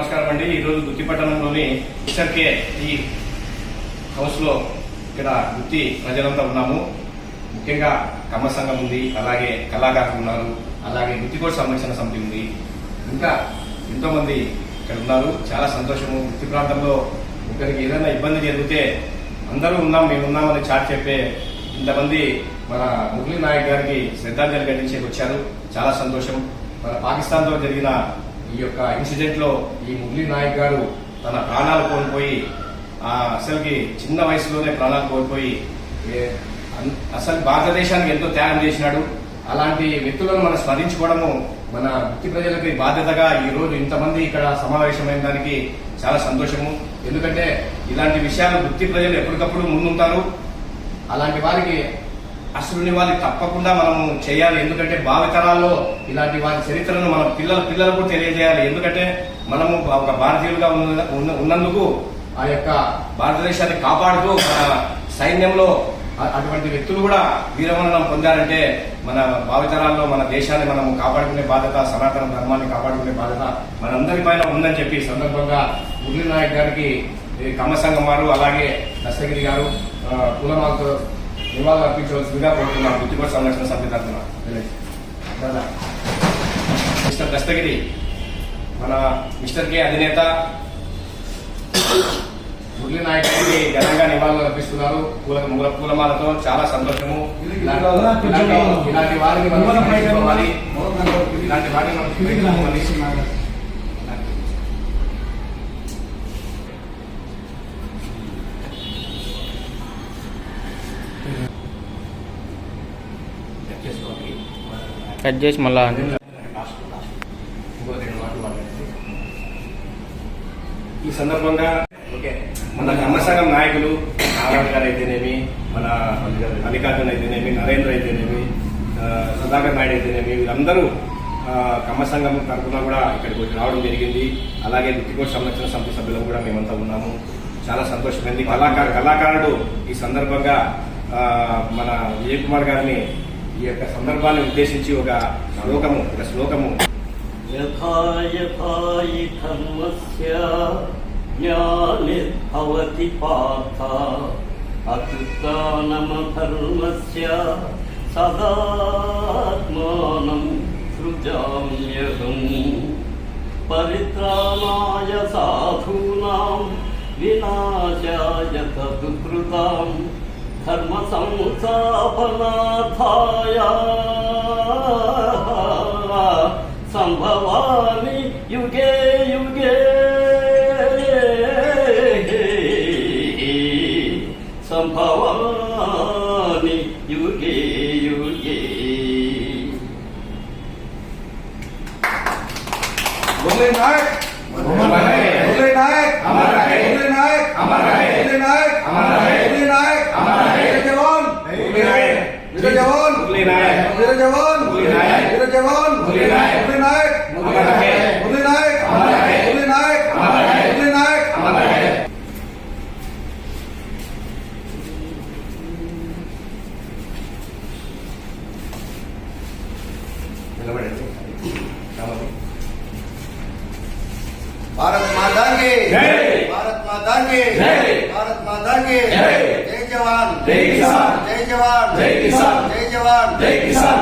నమస్కారం అండి. ఈరోజు గుత్తి పట్టణంలోని కే ఈ హౌస్లో ఇక్కడ గుత్తి ప్రజలంతా ఉన్నాము. ముఖ్యంగా కమ్మ సంఘం ఉంది అలాగే కళాకారులు ఉన్నారు అలాగే గుత్తికోట సంరక్షణ సమితి ఉంది. ఇంకా ఎంతో మంది ఇక్కడ ఉన్నారు. చాలా సంతోషము. గుత్తి ప్రాంతంలో ఒకరికి ఏదైనా ఇబ్బంది జరిగితే అందరూ ఉన్నాం మేము ఉన్నామని చాట్ చెప్పే ఇంతమంది మన మురళీ నాయక్ గారికి శ్రద్ధాంజలి ఘటించేకి వచ్చారు. చాలా సంతోషం. మన పాకిస్తాన్తో జరిగిన ఈ యొక్క ఇన్సిడెంట్లో ఈ ముగ్లీ నాయక్ గారు తన ప్రాణాలు కోల్పోయి అసలుకి చిన్న వయసులోనే ప్రాణాలు కోల్పోయి అసలు భారతదేశానికి ఎంతో త్యాగం చేసినాడు. అలాంటి వ్యక్తులను మనం స్మరించుకోవడము మన వృత్తి ప్రజలకి బాధ్యతగా ఈ రోజు ఇంతమంది ఇక్కడ సమావేశమైన దానికి చాలా సంతోషము. ఎందుకంటే ఇలాంటి విషయాలు వృత్తి ప్రజలు ఎప్పటికప్పుడు ముందుంటారు. అలాంటి వారికి అసలు వాళ్ళు తప్పకుండా మనము చేయాలి. ఎందుకంటే భావితరాల్లో ఇలాంటి వారి చరిత్రను మన పిల్లల పిల్లలకు తెలియజేయాలి. ఎందుకంటే మనము ఒక భారతీయులుగా ఉన్న- ఉన్నందుకు ఆ యొక్క భారతదేశాన్ని కాపాడుతూ మన సైన్యంలో అటువంటి వ్యక్తులు కూడా వీరమరణం పొందారంటే మన భావితరాల్లో మన దేశాన్ని మనం కాపాడుకునే బాధ్యత సనాతన ధర్మాన్ని కాపాడుకునే బాధ్యత మనందరి పైన ఉందని చెప్పి సందర్భంగా మురళీ నాయక్ గారికి కమ్మసంగం వారు అలాగే దస్తగిరి గారు ఆ, నివాళులు అర్పించవలసిందిగా కోరుతున్నాం గుర్తికోట సంరక్షణ సమితి తరఫున. మిస్టర్ దస్తగిరి మన మిస్టర్ కే అధినేత మురళీ నాయక్ గారికి ఘనంగా నివాళులు అర్పిస్తున్నారు పూల పూల పూలమాలతో చాలా సంతోషము ఇలాంటి ఇలాంటి- ఇలాంటి వారిని మనం స్మరించుకోవాలి. ఇలాంటి వారిని మనం స్మరించుకోవాలి. కట్ చేసి మళ్ళా ఈ సందర్భంగా ఓకే మన కమ్మసంఘం నాయకులు నారాయణ గారు అయితేనేమి మన మల్లికార్జున అయితేనేమి నరేంద్ర అయితేనేమి సుధాకర్ నాయుడు అయితేనేమి వీళ్ళందరూ కమ్మ సంఘం తరఫున కూడా ఇక్కడికి వచ్చి రావడం జరిగింది. అలాగే వృత్తికోట సంరక్షణ సమితి సభ్యులు కూడా మేమంతా ఉన్నాము. చాలా సంతోషమైంది కళాకారు కళాకారుడు ఈ సందర్భంగా మన విజయ్ కుమార్ గారిని ఈ యొక్క సందర్భాన్ని ఉద్దేశించి ఒక శ్లోకము ఒక శ్లోకము. జ్ఞానిర్భవతి పార్థ సదాత్మానం సృజామ్యహం. పరిత్రాణాయ సాధూనాం వినాశాయ తదుకృతాం धर्म संस्थापनाथाय संभवामि युगे युगे संभवामि युगे युगे। भोलेनाथ जगन नायक नायक भारत माता के। जय। भारत माता के। भारत माता के। जय। जय जवान। जय किसान।